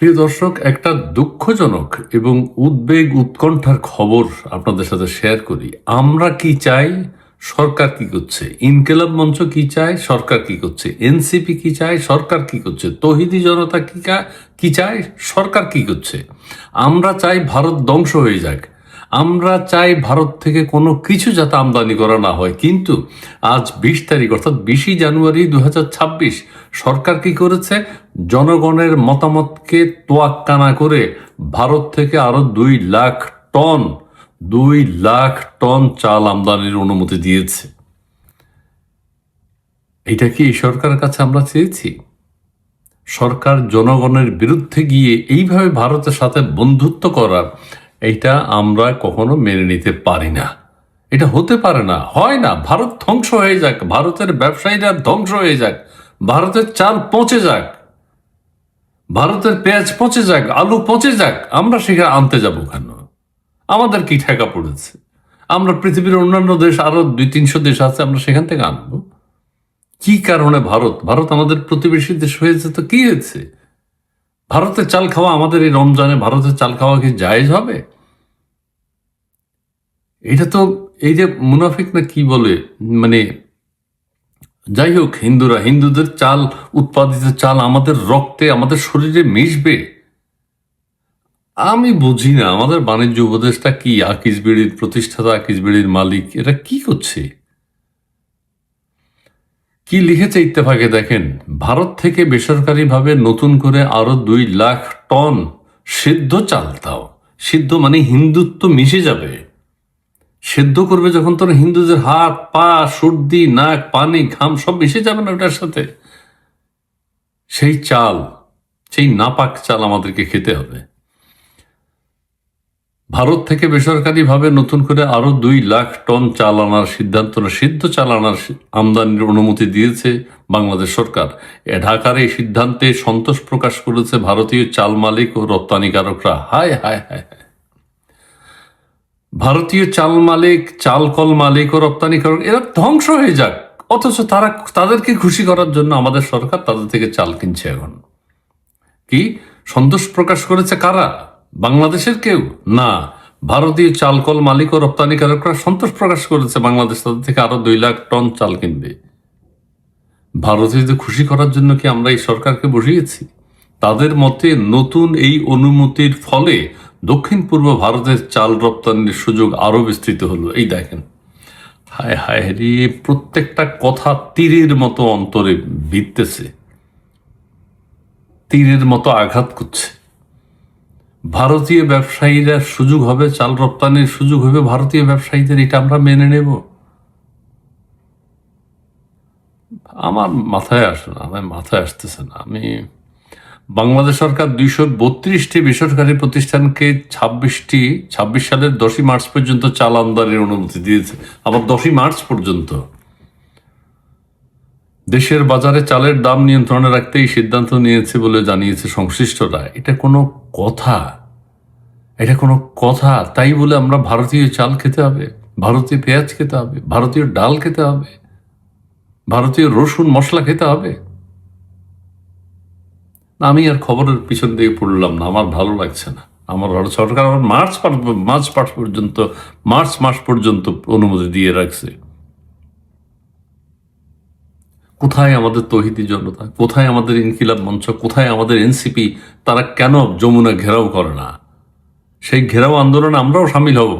প্রিয় দর্শক, একটা দুঃখজনক এবং উদ্বেগ উৎকণ্ঠার খবর আপনাদের সাথে শেয়ার করি। আমরা কি চাই? সরকার কি করছে? ইনকেলাব মঞ্চ কি চায়? সরকার কি করছে? এনসিপি কি চায়? সরকার কি করছে? তহিদি জনতা কি, কা- চায়? সরকার কি করছে? আমরা চাই ভারত ধ্বংস হয়ে যাক। আমরা চাই ভারত থেকে কোনো কিছু যাতে আমদানি করা না হয়। কিন্তু আজ বিশ তারিখ, অর্থাৎ বিশে জানুয়ারি দু হাজার ছাব্বিশ, সরকার কি করেছে? জনগণের মতামতকে তোয়াক্কা না করে ভারত থেকে আরও দুই লাখ টন, দুই লাখ টন চাল আমদানির অনুমতি দিয়েছে। এটা কি এই সরকারের কাছে আমরা চেয়েছি? সরকার জনগণের বিরুদ্ধে গিয়ে এইভাবে ভারতের সাথে বন্ধুত্ব করার এইটা আমরা কখনো মেনে নিতে পারি না। এটা হতে পারে না, হয় না, ভারত ধ্বংস হয়ে যাক, ভারতের ব্যবসায়ীরা ধ্বংস হয়ে যাক, ভারতের চাল পচে যাক, ভারতের পেঁয়াজ পচে যাক, আলু পচে যাক, আমরা সেখানে আনতে যাব কেন? আমাদের কি ঠেকা পড়েছে? আমরা পৃথিবীর অন্যান্য দেশ, আরও দুই তিনশো দেশ আছে, আমরা সেখান থেকে আনব। কি কারণে ভারত? ভারত আমাদের প্রতিবেশী দেশ হয়েছে তো কি হয়েছে? ভারতের চাল খাওয়া আমাদের এই রমজানে ভারতের চাল খাওয়া কি জায়েজ হবে? এটা তো এই যে মুনাফিক না কি বলে মানে যাই হোক, হিন্দুরা, হিন্দুদের চাল, উৎপাদিত চাল আমাদের রক্তে, আমাদের শরীরে মিশবে। আমি বুঝি না, আমাদের বাণিজ্য উপদেষ্টা কি আকিস বিড়ির প্রতিষ্ঠাতা আকিস বিড়ির মালিক, এরা কি করছে? কি লিখেছে ইত্তেফাকে দেখেন? ভারত থেকে বেসরকারিভাবে নতুন করে আরও দুই লাখ টন সিদ্ধ চাল দাও। সিদ্ধ মানে হিন্দুত্ব মিশে যাবে। সেদ্ধ করবে যখন তোর হিন্দুদের হাত, পা, সর্দি, নাক, পানি, ঘাম সব মিশে যাবে না ওটার সাথে। সেই চাল, সেই নাপাক চাল আমাদেরকে খেতে হবে। ভারত থেকে বেসরকারিভাবে নতুন করে আরও দুই লাখ টন চাল আনার সিদ্ধান্ত, সিদ্ধ চাল আনার আমদানির অনুমতি দিয়েছে বাংলাদেশ সরকার। ঢাকার এই সিদ্ধান্তে সন্তোষ প্রকাশ করেছে ভারতীয় চাল মালিক ও রপ্তানিকারকরা। হায় হায় হায় হায়। ভারতীয় চাল মালিক, চাল কল মালিক ও রপ্তানিকারক, এরা ধ্বংস হয়ে যাক। অথচ তারা, তাদেরকে খুশি করার জন্য আমাদের সরকার তাদের থেকে চাল কিনছে এখন। কি? সন্তোষ প্রকাশ করেছে কারা? বাংলাদেশের কেউ? না। ভারতীয় চালকল মালিক ও রপ্তানিকারকরা সন্তোষ প্রকাশ করেছে, বাংলাদেশ তাদের থেকে আরও দুই লাখ টন চাল কিনবে। ভারতীয়দের খুশি করার জন্য কি আমরা এই সরকারকে বসিয়েছি? তাদের মতে নতুন এই অনুমতির ফলে দক্ষিণ পূর্ব ভারতের চাল রপ্তানির সুযোগ আরও বিস্তৃত হলো। এই দেখেন। হায় হায় রে, প্রত্যেকটা কথা তীরের মতো অন্তরে বিততেছে তীরের মতো আঘাত করছে। ভারতীয় ব্যবসায়ীরা সুযোগ হবে, চাল রপ্তানির সুযোগ হবে, ভারতীয় ব্যবসায়ীদের, এটা আমরা মেনে নেব। আমার মাথায় আসে না, আমার মাথায় আসতেছে না। আমি, বাংলাদেশ সরকার দুইশো বত্রিশটি বেসরকারি প্রতিষ্ঠানকে ছাব্বিশটি, ছাব্বিশ সালের দশই মার্চ পর্যন্ত চাল আমদানির অনুমতি দিয়েছে। আবার দশই মার্চ পর্যন্ত। দেশের বাজারে চালের দাম নিয়ন্ত্রণে রাখতে এই সিদ্ধান্ত নিয়েছে বলে জানিয়েছে সংশ্লিষ্টরা। এটা কোনো কথা। এটা কোনো কথা। তাই বলে আমরা ভারতীয় চাল খেতে হবে, ভারতীয় পেঁয়াজ খেতে হবে, ভারতীয় ডাল খেতে হবে, ভারতীয় রসুন মশলা খেতে হবে। আমি আর খবরের পিছন দিকে পড়লাম না, আমার ভালো লাগছে না। আমার ভারত সরকার আবার মার্চ মার্চ পর্যন্ত মার্চ মাস পর্যন্ত অনুমতি দিয়ে রাখছে। কোথায় আমাদের তহিদি জনতা? কোথায় আমাদের ইনকিলাব মঞ্চ? কোথায় আমাদের এনসিপি? তারা কেন যমুনা ঘেরাও করে না? সেই ঘেরাও আন্দোলনে আমরাও সামিল হব।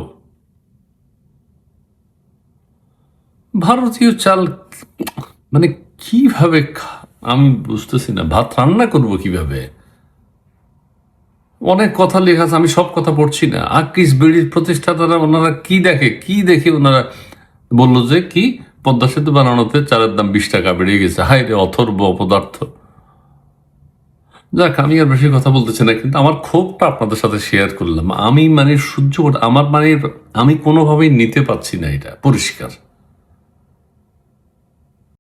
ভারতীয় চাল মানে কীভাবে আমি বুঝতেছি না। ভাত রান্না করব কীভাবে? অনেক কথা লেখা আছে, আমি সব কথা পড়ছি না। আকিস বিড়ির প্রতিষ্ঠাতারা ওনারা কি দেখে কি দেখে ওনারা বলল যে কি পদ্মা সেতু বানানোতে চালের দাম বিশ টাকা বেড়ে গেছে। হাই রে, অথর্ব পদার্থ। যাক, আমি আর বেশি কথা বলতেছি না, কিন্তু আমার ক্ষোভটা আপনাদের সাথে শেয়ার করলাম। আমি মানে সহ্য আমার মানে আমি কোনোভাবেই নিতে পারছি না এটা, পরিষ্কার।